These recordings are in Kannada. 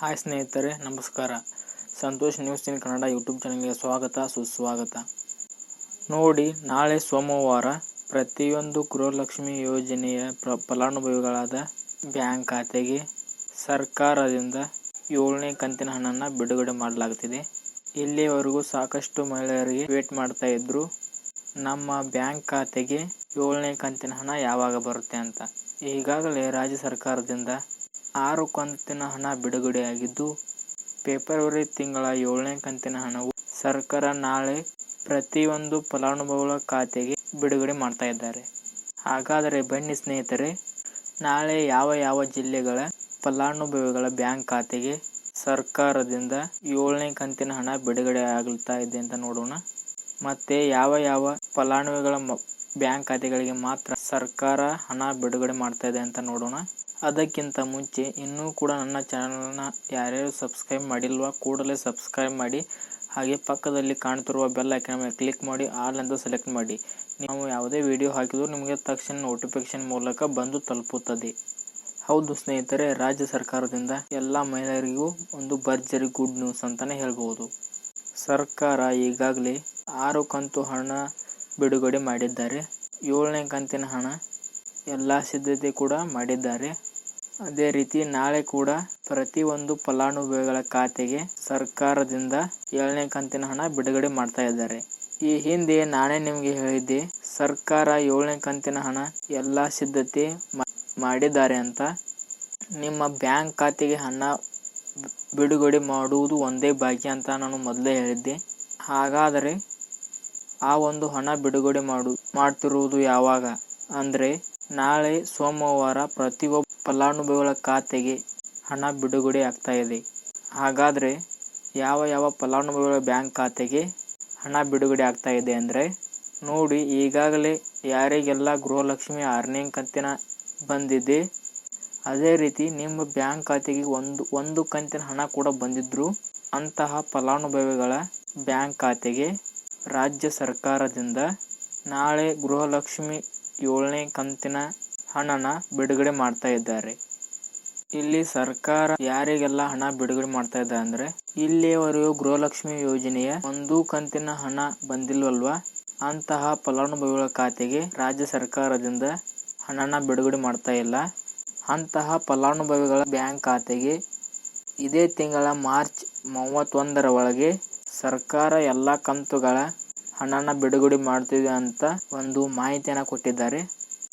ಹಾಯ್ ಸ್ನೇಹಿತರೆ, ನಮಸ್ಕಾರ. Santosh news in Kannada YouTube ಚಾನಲ್ಗೆ ಸ್ವಾಗತ, ಸುಸ್ವಾಗತ. ನೋಡಿ, ನಾಳೆ ಸೋಮವಾರ ಪ್ರತಿಯೊಂದು ಗೃಹಲಕ್ಷ್ಮಿ ಯೋಜನೆಯ ಪ್ರ, ಫಲಾನುಭವಿಗಳಾದ ಬ್ಯಾಂಕ್ ಖಾತೆಗೆ ಸರ್ಕಾರದಿಂದ ಏಳನೇ ಕಂತಿನ ಹಣನ ಬಿಡುಗಡೆ ಮಾಡಲಾಗ್ತಿದೆ. ಇಲ್ಲಿವರೆಗೂ ಸಾಕಷ್ಟು ಮಹಿಳೆಯರಿಗೆ ವೇಟ್ ಮಾಡ್ತಾ ಇದ್ರು. ನಮ್ಮ ಬ್ಯಾಂಕ್ ಖಾತೆಗೆ ಏಳನೇ ಕಂತಿನ ಹಣ ಯಾವಾಗ ಬರುತ್ತೆ ಅಂತ. ಈಗಾಗಲೇ ರಾಜ್ಯ ಸರ್ಕಾರದಿಂದ ಆರು ಕಂತಿನ ಹಣ ಬಿಡುಗಡೆಯಾಗಿದ್ದು, ಫೆಬ್ರವರಿ ತಿಂಗಳ ಏಳನೇ ಕಂತಿನ ಹಣವು ಸರ್ಕಾರ ನಾಳೆ ಪ್ರತಿಯೊಂದು ಫಲಾನುಭವಿಗಳ ಖಾತೆಗೆ ಬಿಡುಗಡೆ ಮಾಡ್ತಾ ಇದ್ದಾರೆ. ಹಾಗಾದರೆ ಬನ್ನಿ ಸ್ನೇಹಿತರೆ, ನಾಳೆ ಯಾವ ಯಾವ ಜಿಲ್ಲೆಗಳ ಫಲಾನುಭವಿಗಳ ಬ್ಯಾಂಕ್ ಖಾತೆಗೆ ಸರ್ಕಾರದಿಂದ ಏಳನೇ ಕಂತಿನ ಹಣ ಬಿಡುಗಡೆ ಆಗ್ತಾ ಇದೆ ಅಂತ ನೋಡೋಣ. ಮತ್ತೆ ಯಾವ ಯಾವ ಫಲಾನುಭವಿಗಳ ಬ್ಯಾಂಕ್ ಖಾತೆಗಳಿಗೆ ಮಾತ್ರ ಸರ್ಕಾರ ಹಣ ಬಿಡುಗಡೆ ಮಾಡ್ತಾ ಇದೆ ಅಂತ ನೋಡೋಣ. ಅದಕ್ಕಿಂತ ಮುಂಚೆ ಇನ್ನೂ ಕೂಡ ನನ್ನ ಚಾನಲ್ನ ಯಾರ್ಯಾರು ಸಬ್ಸ್ಕ್ರೈಬ್ ಮಾಡಿಲ್ವ ಕೂಡಲೇ ಸಬ್ಸ್ಕ್ರೈಬ್ ಮಾಡಿ. ಹಾಗೆ ಪಕ್ಕದಲ್ಲಿ ಕಾಣ್ತಿರುವ ಬೆಲ್ ಐಕನ್ ಮೇಲೆ ಕ್ಲಿಕ್ ಮಾಡಿ, ಆಲ್ ಅಂತ ಸೆಲೆಕ್ಟ್ ಮಾಡಿ. ನಾವು ಯಾವುದೇ ವಿಡಿಯೋ ಹಾಕಿದರೂ ನಿಮಗೆ ತಕ್ಷಣ ನೋಟಿಫಿಕೇಶನ್ ಮೂಲಕ ಬಂದು ತಲುಪುತ್ತದೆ. ಹೌದು ಸ್ನೇಹಿತರೆ, ರಾಜ್ಯ ಸರ್ಕಾರದಿಂದ ಎಲ್ಲ ಮಹಿಳೆಯರಿಗೂ ಒಂದು ಭರ್ಜರಿ ಗುಡ್ ನ್ಯೂಸ್ ಅಂತಲೇ ಹೇಳ್ಬೋದು. ಸರ್ಕಾರ ಈಗಾಗಲೇ ಆರು ಕಂತು ಹಣ ಬಿಡುಗಡೆ ಮಾಡಿದ್ದಾರೆ. ಏಳನೇ ಕಂತಿನ ಹಣ ಎಲ್ಲ ಸಿದ್ಧತೆ ಕೂಡ ಮಾಡಿದ್ದಾರೆ. ಅದೇ ರೀತಿ ನಾಳೆ ಕೂಡ ಪ್ರತಿಯೊಂದು ಫಲಾನುಭವಿಗಳ ಖಾತೆಗೆ ಸರ್ಕಾರದಿಂದ ಏಳನೇ ಕಂತಿನ ಹಣ ಬಿಡುಗಡೆ ಮಾಡ್ತಾ ಇದ್ದಾರೆ. ಈ ಹಿಂದೆ ನಾನೇ ನಿಮಗೆ ಹೇಳಿದ್ದೆ, ಸರ್ಕಾರ ಏಳನೇ ಕಂತಿನ ಹಣ ಎಲ್ಲ ಸಿದ್ಧತೆ ಮಾಡಿದ್ದಾರೆ ಅಂತ. ನಿಮ್ಮ ಬ್ಯಾಂಕ್ ಖಾತೆಗೆ ಹಣ ಬಿಡುಗಡೆ ಮಾಡುವುದು ಒಂದೇ ಬಾಕಿ ಅಂತ ನಾನು ಮೊದಲೇ ಹೇಳಿದ್ದೆ. ಹಾಗಾದರೆ ಆ ಒಂದು ಹಣ ಬಿಡುಗಡೆ ಮಾಡು, ಮಾಡ್ತಿರುವುದು ಯಾವಾಗ? ಅಂದರೆ ನಾಳೆ ಸೋಮವಾರ ಪ್ರತಿಯೊಬ್ಬ ಫಲಾನುಭವಿಗಳ ಖಾತೆಗೆ ಹಣ ಬಿಡುಗಡೆ ಆಗ್ತಾ ಇದೆ. ಹಾಗಾದ್ರೆ ಯಾವ ಯಾವ ಫಲಾನುಭವಿಗಳ ಬ್ಯಾಂಕ್ ಖಾತೆಗೆ ಹಣ ಬಿಡುಗಡೆ ಆಗ್ತಾ ಇದೆ ಅಂದ್ರೆ, ನೋಡಿ ಈಗಾಗಲೇ ಯಾರಿಗೆಲ್ಲ ಗೃಹಲಕ್ಷ್ಮಿ ಆರನೇ ಕಂತಿನ ಬಂದಿದೆ, ಅದೇ ರೀತಿ ನಿಮ್ಮ ಬ್ಯಾಂಕ್ ಖಾತೆಗೆ ಒಂದು ಒಂದು ಕಂತಿನ ಹಣ ಕೂಡ ಬಂದಿದ್ರು ಅಂತಹ ಫಲಾನುಭವಿಗಳ ಬ್ಯಾಂಕ್ ಖಾತೆಗೆ ರಾಜ್ಯ ಸರ್ಕಾರದಿಂದ ನಾಳೆ ಗೃಹಲಕ್ಷ್ಮಿ ಏಳನೇ ಕಂತಿನ ಹಣನ ಬಿಡುಗಡೆ ಮಾಡ್ತಾ ಇದ್ದಾರೆ. ಇಲ್ಲಿ ಸರ್ಕಾರ ಯಾರಿಗೆಲ್ಲ ಹಣ ಬಿಡುಗಡೆ ಮಾಡ್ತಾ ಇದೆ ಅಂದ್ರೆ, ಇಲ್ಲಿಯವರೆಗೂ ಗೃಹಲಕ್ಷ್ಮಿ ಯೋಜನೆಯ ಒಂದು ಕಂತಿನ ಹಣ ಬಂದಿಲ್ವಲ್ವಾ? ಅಂತಹ ಫಲಾನುಭವಿಗಳ ಖಾತೆಗೆ ರಾಜ್ಯ ಸರ್ಕಾರದಿಂದ ಹಣನ ಬಿಡುಗಡೆ ಮಾಡ್ತಾ ಇಲ್ಲ. ಅಂತಹ ಫಲಾನುಭವಿಗಳ ಬ್ಯಾಂಕ್ ಖಾತೆಗೆ ಇದೇ ತಿಂಗಳ ಮಾರ್ಚ್ ಮೂವತ್ತೊಂದರ ಒಳಗೆ ಸರ್ಕಾರ ಎಲ್ಲ ಕಂತುಗಳ ಹಣನ ಬಿಡುಗಡೆ ಮಾಡ್ತಿದೆ ಅಂತ ಒಂದು ಮಾಹಿತಿಯನ್ನ ಕೊಟ್ಟಿದ್ದಾರೆ.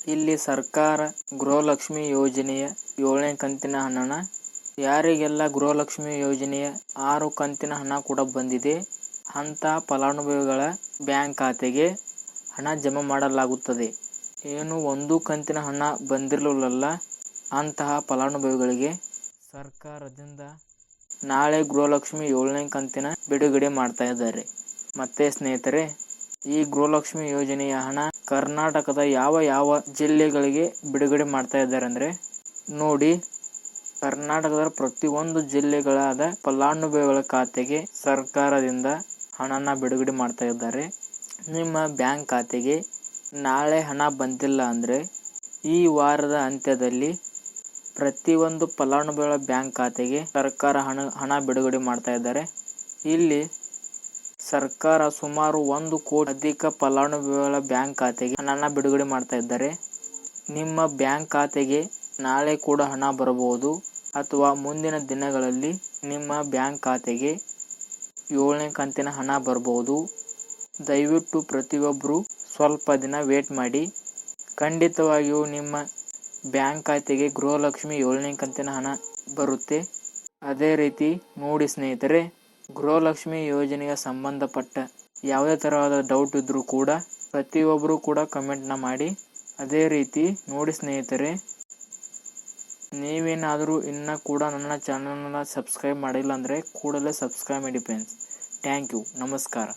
ಇಲ್ಲಿ ಸರ್ಕಾರ ಗೃಹಲಕ್ಷ್ಮಿ ಯೋಜನೆಯ ಏಳನೇ ಕಂತಿನ ಹಣನ, ಯಾರಿಗೆಲ್ಲ ಗೃಹಲಕ್ಷ್ಮಿ ಯೋಜನೆಯ ಆರು ಕಂತಿನ ಹಣ ಕೂಡ ಬಂದಿದೆ ಅಂತ ಫಲಾನುಭವಿಗಳ ಬ್ಯಾಂಕ್ ಖಾತೆಗೆ ಹಣ ಜಮಾ ಮಾಡಲಾಗುತ್ತದೆ. ಏನು ಒಂದು ಕಂತಿನ ಹಣ ಬಂದಿರಲಿಲ್ಲ, ಅಂತಹ ಫಲಾನುಭವಿಗಳಿಗೆ ಸರ್ಕಾರದಿಂದ ನಾಳೆ ಗೃಹಲಕ್ಷ್ಮಿ ಏಳನೇ ಕಂತಿನ ಬಿಡುಗಡೆ ಮಾಡ್ತಾ ಇದ್ದಾರೆ. ಮತ್ತೆ ಸ್ನೇಹಿತರೆ ಈ ಗೃಹಲಕ್ಷ್ಮಿ ಯೋಜನೆಯ ಹಣ ಕರ್ನಾಟಕದ ಯಾವ ಯಾವ ಜಿಲ್ಲೆಗಳಿಗೆ ಬಿಡುಗಡೆ ಮಾಡ್ತಾ ಇದ್ದಾರೆ ಅಂದ್ರೆ ನೋಡಿ, ಕರ್ನಾಟಕದ ಪ್ರತಿಯೊಂದು ಜಿಲ್ಲೆಗಳಾದ ಫಲಾನುಭವಿಗಳ ಖಾತೆಗೆ ಸರ್ಕಾರದಿಂದ ಹಣನ ಬಿಡುಗಡೆ ಮಾಡ್ತಾ ಇದ್ದಾರೆ. ನಿಮ್ಮ ಬ್ಯಾಂಕ್ ಖಾತೆಗೆ ನಾಳೆ ಹಣ ಬಂದಿಲ್ಲ ಅಂದ್ರೆ ಈ ವಾರದ ಅಂತ್ಯದಲ್ಲಿ ಪ್ರತಿಯೊಂದು ಫಲಾನುಭವಿಗಳ ಬ್ಯಾಂಕ್ ಖಾತೆಗೆ ಸರ್ಕಾರ ಹಣ ಹಣ ಬಿಡುಗಡೆ ಮಾಡ್ತಾ ಇದ್ದಾರೆ. ಇಲ್ಲಿ ಸರ್ಕಾರ ಸುಮಾರು ಒಂದು ಕೋಟಿ ಅಧಿಕ ಫಲಾನುಭವಿಗಳ ಬ್ಯಾಂಕ್ ಖಾತೆಗೆ ಹಣನ ಬಿಡುಗಡೆ ಮಾಡ್ತಾ ಇದ್ದಾರೆ. ನಿಮ್ಮ ಬ್ಯಾಂಕ್ ಖಾತೆಗೆ ನಾಳೆ ಕೂಡ ಹಣ ಬರಬಹುದು ಅಥವಾ ಮುಂದಿನ ದಿನಗಳಲ್ಲಿ ನಿಮ್ಮ ಬ್ಯಾಂಕ್ ಖಾತೆಗೆ ಏಳನೇ ಕಂತಿನ ಹಣ ಬರಬಹುದು. ದಯವಿಟ್ಟು ಪ್ರತಿಯೊಬ್ಬರು ಸ್ವಲ್ಪ ದಿನ ವೇಟ್ ಮಾಡಿ. ಖಂಡಿತವಾಗಿಯೂ ನಿಮ್ಮ ಬ್ಯಾಂಕ್ ಖಾತೆಗೆ ಗೃಹಲಕ್ಷ್ಮಿ ಏಳನೇ ಕಂತಿನ ಹಣ ಬರುತ್ತೆ. ಅದೇ ರೀತಿ ನೋಡಿ ಸ್ನೇಹಿತರೆ ಗೃಹಲಕ್ಷ್ಮಿ ಯೋಜನೆಗೆ ಸಂಬಂಧಪಟ್ಟ ಯಾವುದೇ ತರಹದ ಡೌಟ್ ಇದ್ದರೂ ಕೂಡ ಪ್ರತಿಯೊಬ್ಬರು ಕೂಡ ಕಮೆಂಟ್ನ ಮಾಡಿ. ಅದೇ ರೀತಿ ನೋಡಿ ಸ್ನೇಹಿತರೆ, ನೀವೇನಾದರೂ ಇನ್ನ ಕೂಡ ನನ್ನ ಚಾನಲ್ನ ಸಬ್ಸ್ಕ್ರೈಬ್ ಮಾಡಿಲ್ಲ ಅಂದರೆ ಕೂಡಲೇ ಸಬ್ಸ್ಕ್ರೈಬ್ ಮಾಡಿ ಫ್ರೆಂಡ್ಸ್ ಥ್ಯಾಂಕ್ ಯು ನಮಸ್ಕಾರ.